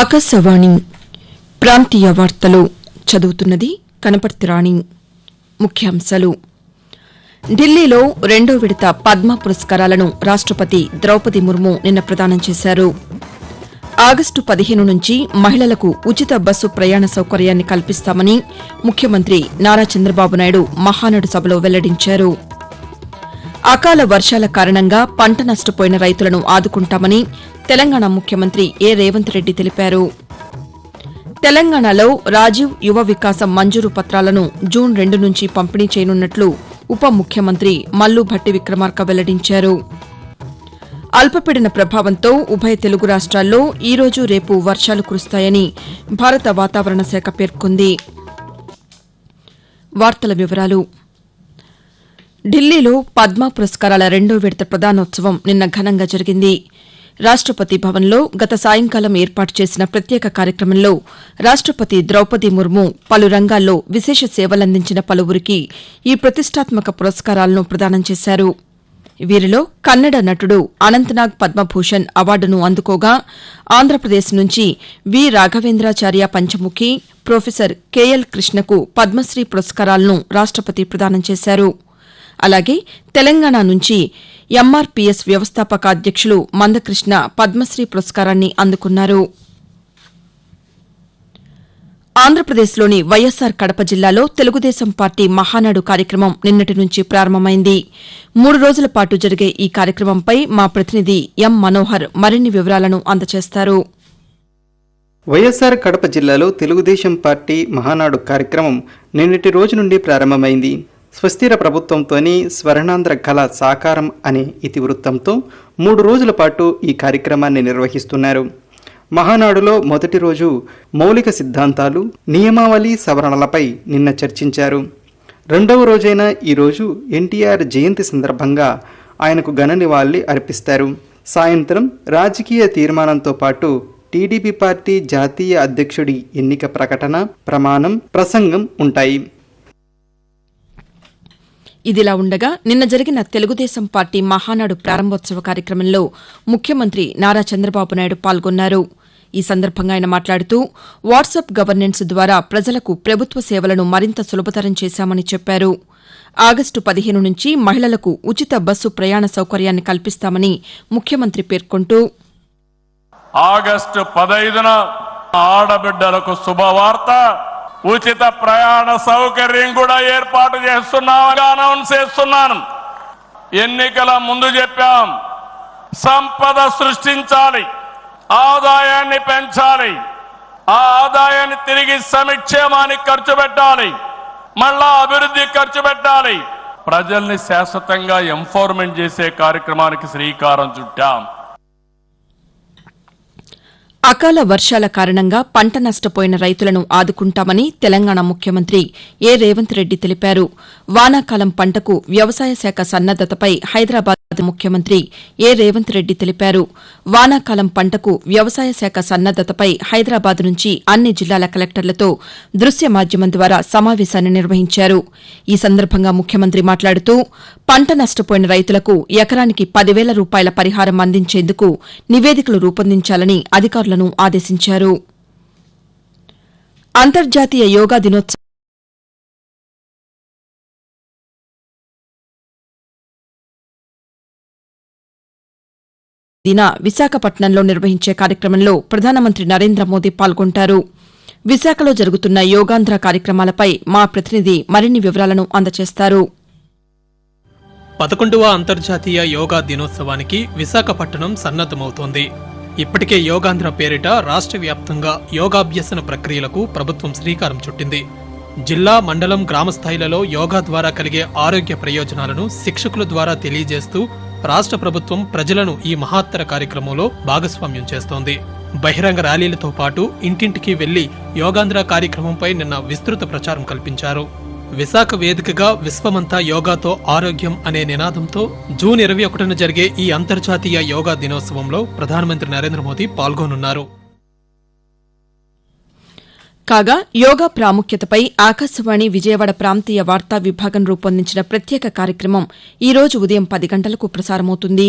ఆకాశవాణి ప్రాంతీయ వార్తలు చదువుతున్నది కనపర్తి రాణి. ముఖ్యాంశాలు. ఢిల్లీలో రెండో విడత పద్మ పురస్కారాలను రాష్టపతి ద్రౌపది ముర్ము నిన్న ప్రదానం చేశారు. ఆగస్టు పదిహేను నుంచి మహిళలకు ఉచిత బస్సు ప్రయాణ సౌకర్యాన్ని కల్పిస్తామని ముఖ్యమంత్రి నారా చంద్రబాబు నాయుడు మహానాడు సభలో వెల్లడించారు. అకాల వర్షాల కారణంగా పంట నష్టపోయిన రైతులను ఆదుకుంటామని తెలంగాణ ముఖ్యమంత్రి ఏ రేవంత్ రెడ్డి తెలిపారు. తెలంగాణలో రాజీవ్ యువ వికాసం మంజూరు పత్రాలను జూన్ రెండు నుంచి పంపిణీ చేయనున్నట్లు ఉప ముఖ్యమంత్రి మల్లు భట్టి విక్రమార్క వెల్లడించారు. అల్పపీడన ప్రభావంతో ఉభయ తెలుగు రాష్ట్రాల్లో ఈరోజు రేపు వర్షాలు కురుస్తాయని భారత వాతావరణ శాఖ పేర్కొంది. వార్తల వివరాలు ఢిల్లీలో పద్మ పురస్కారాల రెండో విడత ప్రదానోత్సవం నిన్న ఘనంగా జరిగింది. రాష్టపతి భవన్లో గత సాయంకాలం ఏర్పాటు చేసిన ప్రత్యేక కార్యక్రమంలో రాష్టపతి ద్రౌపది ముర్ము పలు రంగాల్లో విశేష సేవలందించిన పలువురికి ఈ ప్రతిష్టాత్మక పురస్కారాలను ప్రదానం చేశారు. వీరిలో కన్నడ నటుడు అనంతనాగ్ పద్మభూషణ్ అవార్డును అందుకోగా ఆంధ్రప్రదేశ్ నుంచి V Raghavendracharya Panchamukhi professor KL కృష్ణకు పద్మశ్రీ పురస్కారాలను రాష్టపతి ప్రదానం చేశారు. అలాగే తెలంగాణ నుంచి ఎంఆర్పీఎస్ వ్యవస్థాపక అధ్యక్షులు మందకృష్ణ పద్మశ్రీ పురస్కారాన్ని అందుకున్నారు. ఆంధ్రప్రదేశ్లోని వైఎస్సార్ కడప జిల్లాలో తెలుగుదేశం పార్టీ మహానాడు కార్యక్రమం నిన్నటి నుంచి ప్రారంభమైంది. మూడు రోజుల పాటు జరిగే ఈ కార్యక్రమంపై మా ప్రతినిధి ఎం మనోహర్ మరిన్ని వివరాలను అందజేస్తారు వైఎస్ఆర్ కడప జిల్లాలో తెలుగుదేశం పార్టీ మహానాడు కార్యక్రమం నిన్నటి రోజు నుండి ప్రారంభమైంది. స్వస్థిర ప్రభుత్వంతోని స్వర్ణాంధ్ర కళ సాకారం అనే ఇతివృత్తంతో మూడు రోజుల పాటు ఈ కార్యక్రమాన్ని నిర్వహిస్తున్నారు. మహానాడులో మొదటి రోజు మౌలిక సిద్ధాంతాలు నియమావళి సవరణలపై నిన్న చర్చించారు. రెండవ రోజైన ఈరోజు ఎన్టీఆర్ జయంతి సందర్భంగా ఆయనకు ఘన నివాళి అర్పిస్తారు. సాయంత్రం రాజకీయ తీర్మానంతో పాటు టీడీపీ పార్టీ జాతీయ అధ్యక్షుడి ఎన్నిక ప్రకటన ప్రమాణం ప్రసంగం ఉంటాయి. ఇదిలా ఉండగా నిన్న జరిగిన తెలుగుదేశం పార్టీ మహానాడు ప్రారంభోత్సవ కార్యక్రమంలో ముఖ్యమంత్రి నారా చంద్రబాబు నాయుడు పాల్గొన్నారు. ఈ సందర్భంగా ఆయన మాట్లాడుతూ వాట్సాప్ గవర్నెన్స్ ద్వారా ప్రజలకు ప్రభుత్వ సేవలను మరింత సులభతరం చేశామని చెప్పారు. ఆగస్టు పదిహేను నుంచి మహిళలకు ఉచిత బస్సు ప్రయాణ సౌకర్యాన్ని కల్పిస్తామని ముఖ్యమంత్రి పేర్కొంటూ ఆగస్టు పదైదున ఆడబిడ్డలకు శుభవార్త ఉచిత ప్రయాణ సౌకర్యం కూడా ఏర్పాటు చేస్తున్నామని అనౌన్స్ చేస్తున్నాను. ఎన్నికల ముందు చెప్పాం సంపద సృష్టించాలి ఆదాయాన్ని పెంచాలి ఆ ఆదాయాన్ని తిరిగి సంక్షేమానికి ఖర్చు పెట్టాలి మళ్ళా అభివృద్ధి ఖర్చు పెట్టాలి. ప్రజల్ని శాశ్వతంగా ఎంఫోర్మెంట్ చేసే కార్యక్రమానికి శ్రీకారం చుట్టాం. అకాల వర్షాల కారణంగా పంట నష్టపోయిన రైతులను ఆదుకుంటామని తెలంగాణ ముఖ్యమంత్రి ఏ రేవంత్ రెడ్డి తెలిపారు. వానాకాలం పంటకు వ్యవసాయ శాఖ సన్నద్దతపై హైదరాబాద్ ముఖ్యమంత్రి ఏ రేవంత్ రెడ్డి తెలిపారు. వానాకాలం పంటకు వ్యవసాయ శాఖ సన్నద్దతపై హైదరాబాద్ నుంచి అన్ని జిల్లాల కలెక్టర్లతో దృశ్య మాధ్యమం ద్వారా సమావేశాన్ని నిర్వహించారు. ఈ సందర్భంగా ముఖ్యమంత్రి మాట్లాడుతూ పంట నష్టపోయిన రైతులకు ఎకరానికి పదివేల రూపాయల పరిహారం అందించేందుకు నివేదికలు రూపొందించాలని అధికారులను ఆదేశించారు. అంతర్జాతీయ యోగా దినోత్సవం దిన విశాఖపట్నంలో నిర్వహించే కార్యక్రమంలో ప్రధానమంత్రి నరేంద్ర మోదీ పాల్గొంటారు. విశాఖలో జరుగుతున్న యోగాంధ్ర కార్యక్రమాలపై మా ప్రతినిధి మరిన్ని వివరాలను అందజేస్తారు పదకొండవ అంతర్జాతీయ యోగా దినోత్సవానికి విశాఖపట్నం సన్నద్దమవుతోంది ఇప్పటికే యోగాంధ్ర పేరిట రాష్ట్ర వ్యాప్తంగా యోగాభ్యసన ప్రక్రియలకు ప్రభుత్వం శ్రీకారం చుట్టింది. జిల్లా మండలం గ్రామ స్థాయిలలో యోగా ద్వారా కలిగే ఆరోగ్య ప్రయోజనాలను శిక్షకుల ద్వారా తెలియజేస్తూ రాష్ట్ర ప్రభుత్వం ప్రజలను ఈ మహత్తర కార్యక్రమంలో భాగస్వామ్యం చేస్తోంది. బహిరంగ ర్యాలీలతో పాటు ఇంటింటికి వెళ్ళి యోగాంధ్ర కార్యక్రమంపై నిన్న విస్తృత ప్రచారం కల్పించారు. విశాఖ వేదికగా విశ్వమంతా యోగాతో ఆరోగ్యం అనే నినాదంతో జూన్ ఇరవై ఒకటిన జరిగే ఈ అంతర్జాతీయ యోగా దినోత్సవంలో ప్రధానమంత్రి నరేంద్ర మోదీ పాల్గొనున్నారు. కాగా యోగా ప్రాముఖ్యతపై ఆకాశవాణి విజయవాడ ప్రాంతీయ వార్తా విభాగం రూపొందించిన ప్రత్యేక కార్యక్రమం ఈ రోజు ఉదయం పది గంటలకు ప్రసారమవుతుంది.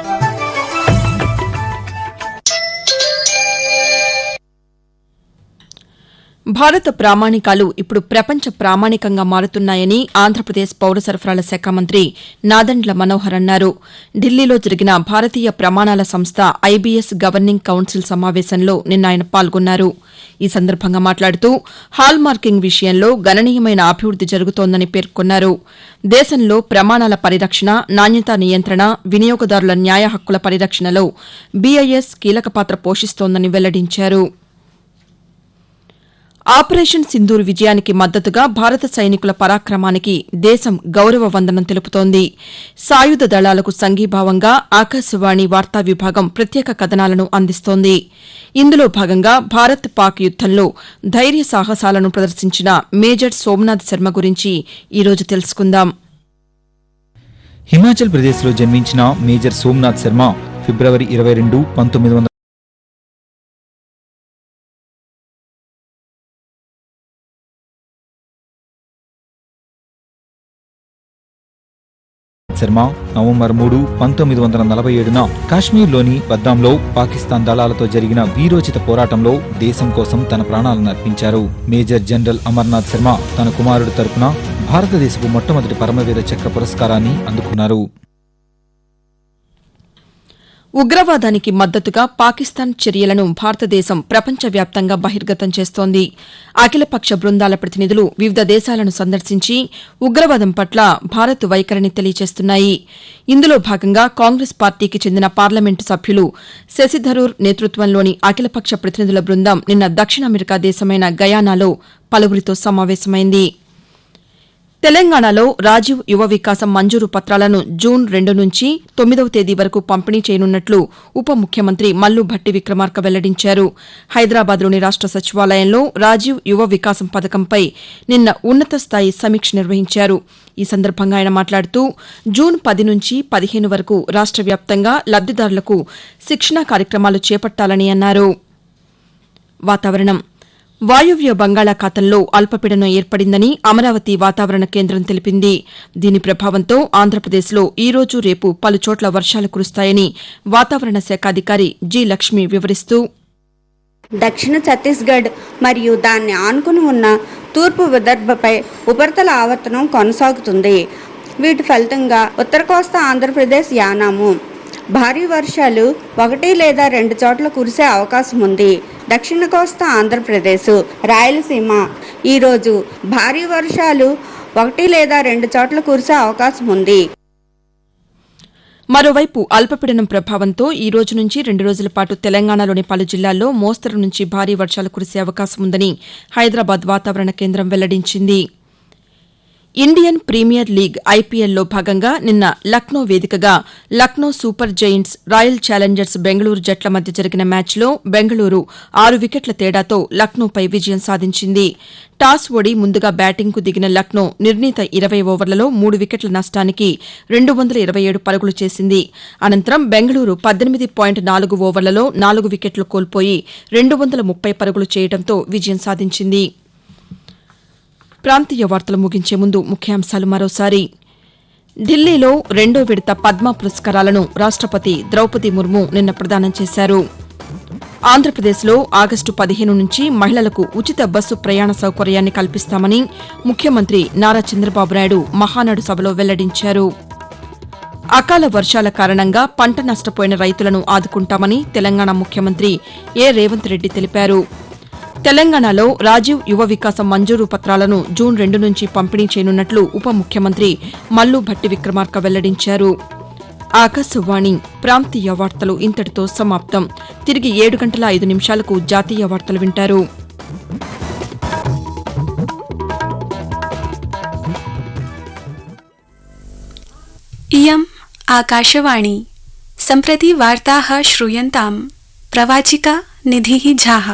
భారత ప్రామాణికాలు ఇప్పుడు ప్రపంచ ప్రామాణికంగా మారుతున్నాయని ఆంధ్రప్రదేశ్ పౌర సరఫరాల శాఖ మంత్రి నాదండ్ల మనోహర్ అన్నారు. ఢిల్లీలో జరిగిన భారతీయ ప్రమాణాల సంస్థ ఐబీఎస్ గవర్నింగ్ కౌన్సిల్ సమావేశంలో నిన్న ఆయన పాల్గొన్నారు. ఈ సందర్భంగా మాట్లాడుతూ హాల్ మార్కింగ్ విషయంలో గణనీయమైన అభివృద్ది జరుగుతోందని పేర్కొన్నారు. దేశంలో ప్రమాణాల పరిరక్షణ నాణ్యతా నియంత్రణ వినియోగదారుల న్యాయ హక్కుల పరిరక్షణలో బీఐఎస్ కీలక పాత్ర పోషిస్తోందని వెల్లడించారు. ఆపరేషన్ సింధూర్ విజయానికి మద్దతుగా భారత సైనికుల పరాక్రమానికి దేశం గౌరవ వందనం తెలుపుతోంది. సాయుధ దళాలకు సంఘీభావంగా ఆకాశవాణి వార్తా విభాగం ప్రత్యేక కథనాలను అందిస్తోంది. ఇందులో భాగంగా భారత్ పాక్ యుద్దంలో ధైర్య సాహసాలను ప్రదర్శించిన మేజర్ సోమనాథ్ శర్మ గురించి ఈరోజు తెలుసుకుందాం. హిమాచల్ ప్రదేశ్లో జన్మించిన మేజర్ సోమ్నాథ్ శర్మ ఫిబ్రవరి ఇరవై రెండు పంతొమ్మిది వందల శర్మ నవంబర్ మూడు పంతొమ్మిది వందల నలభై ఏడున కాశ్మీర్లోని బద్దాంలో పాకిస్తాన్ దళాలతో జరిగిన వీరోచిత పోరాటంలో దేశం కోసం తన ప్రాణాలను అర్పించారు. మేజర్ జనరల్ అమర్నాథ్ శర్మ తన కుమారుడు తరపున భారతదేశపు మొట్టమొదటి పరమవీర చక్ర పురస్కారాన్ని అందుకున్నారు. ఉగ్రవాదానికి మద్దతుగా పాకిస్తాన్ చర్యలను భారతదేశం ప్రపంచవ్యాప్తంగా బహిర్గతం చేస్తోంది. అఖిలపక్ష బృందాల ప్రతినిధులు వివిధ దేశాలను సందర్శించి ఉగ్రవాదం పట్ల భారత్ వైఖరిని తెలియజేస్తున్నాయి ఇందులో భాగంగా కాంగ్రెస్ పార్టీకి చెందిన పార్లమెంటు సభ్యులు శశిధరూర్ నేతృత్వంలోని అఖిలపక్ష ప్రతినిధుల బృందం నిన్న దక్షిణ అమెరికా దేశమైన గయానాలో పలువురితో సమావేశమైంది. తెలంగాణలో రాజీవ్ యువ వికాసం మంజూరు పత్రాలను జూన్ రెండు నుంచి తొమ్మిదవ తేదీ వరకు పంపిణీ చేయనున్నట్లు ఉప ముఖ్యమంత్రి మల్లు భట్టి విక్రమార్క వెల్లడించారు. హైదరాబాద్లోని రాష్ట సచివాలయంలో రాజీవ్ యువ వికాసం పథకంపై నిన్న ఉన్నత స్థాయి సమీక్ష నిర్వహించారు. ఈ సందర్భంగా ఆయన మాట్లాడుతూ జూన్ పది నుంచి పదిహేను వరకు రాష్ట వ్యాప్తంగా లబ్దిదారులకు శిక్షణా కార్యక్రమాలు చేపట్టాలని అన్నారు. వాతావరణం వాయువ్య బంగాళాఖాతంలో అల్పపీడనం ఏర్పడిందని అమరావతి వాతావరణ కేంద్రం తెలిపింది. దీని ప్రభావంతో ఆంధ్రప్రదేశ్లో ఈ రోజు రేపు పలుచోట్ల వర్షాలు కురుస్తాయని వాతావరణ శాఖ అధికారి జి లక్ష్మి వివరిస్తూ దక్షిణ ఛత్తీస్గఢ్ మరియు దాన్ని ఆనుకుని ఉన్న తూర్పు విదర్భపై ఉపరితల ఆవర్తనం కొనసాగుతుంది. వీటి ఫలితంగా ఉత్తర కోస్తా ఆంధ్రప్రదేశ్ యానాము. భారీ వర్షాలు ఒకటి లేదా రెండు చోట్ల కురిసే అవకాశం ఉంది. దక్షిణ కోస్తా ఆంధ్రప్రదేశ్ రాయలసీమ. ఈరోజు భారీ వర్షాలు ఒకటి లేదా రెండు చోట్ల కురిసే అవకాశం ఉంది. మరోవైపు అల్పపీడనం ప్రభావంతో ఈ రోజు నుంచి రెండు రోజుల పాటు తెలంగాణలోని పలు జిల్లాల్లో మోస్తరు నుంచి భారీ వర్షాలు కురిసే అవకాశం ఉందని హైదరాబాద్ వాతావరణ కేంద్రం వెల్లడించింది. ఇండియన్ ప్రీమియర్ లీగ్ ఐపీఎల్లో భాగంగా నిన్న లక్నో వేదికగా Lucknow super giants royal challengers Bengaluru జట్ల మధ్య జరిగిన మ్యాచ్లో బెంగళూరు ఆరు వికెట్ల తేడాతో లక్నోపై విజయం సాధించింది. టాస్ ఓడి ముందుగా బ్యాటింగ్కు దిగిన లక్నో నిర్ణీత ఇరవై ఓవర్లలో మూడు వికెట్ల నష్టానికి రెండు వందల ఇరవై ఏడు పరుగులు చేసింది. అనంతరం బెంగళూరు పద్దెనిమిది పాయింట్ నాలుగు ఓవర్లలో నాలుగు వికెట్లు కోల్పోయి రెండు వందల ముప్పై పరుగులు చేయడంతో విజయం సాధించింది. ప్రాంతీయ వార్తలు ముగించే ముందు ముఖ్యాంశాలు మరోసారి. ఢిల్లీలో రెండో విడత పద్మ పురస్కారాలను రాష్టపతి ద్రౌపది ముర్ము నిన్న ప్రదానం చేశారు. ఆంధ్రప్రదేశ్లో ఆగస్టు పదిహేను నుంచి మహిళలకు ఉచిత బస్సు ప్రయాణ సౌకర్యాన్ని కల్పిస్తామని ముఖ్యమంత్రి నారా చంద్రబాబు నాయుడు మహానాడు సభలో వెల్లడించారు. అకాల వర్షాల కారణంగా పంట నష్టపోయిన రైతులను ఆదుకుంటామని తెలంగాణ ముఖ్యమంత్రి ఏ రేవంత్ రెడ్డి తెలిపారు. తెలంగాణలో రాజీవ్ యువ వికాసం మంజూరు పత్రాలను జూన్ రెండు నుంచి పంపిణీ చేయనున్నట్లు ఉప ముఖ్యమంత్రి మల్లు భట్టి విక్రమార్క వెల్లడించారు ఆకాశవాణి ప్రాంతీయ వార్తలు ఇంతటితో సమాప్తం తిరిగి ఏడు గంటల ఐదు నిమిషాలకు జాతీయ వార్తలు వింటారు इयम् आकाशवाणी सम्प्रति वार्ताः श्रूयन्ताम् प्रवाचिका निधिः झाः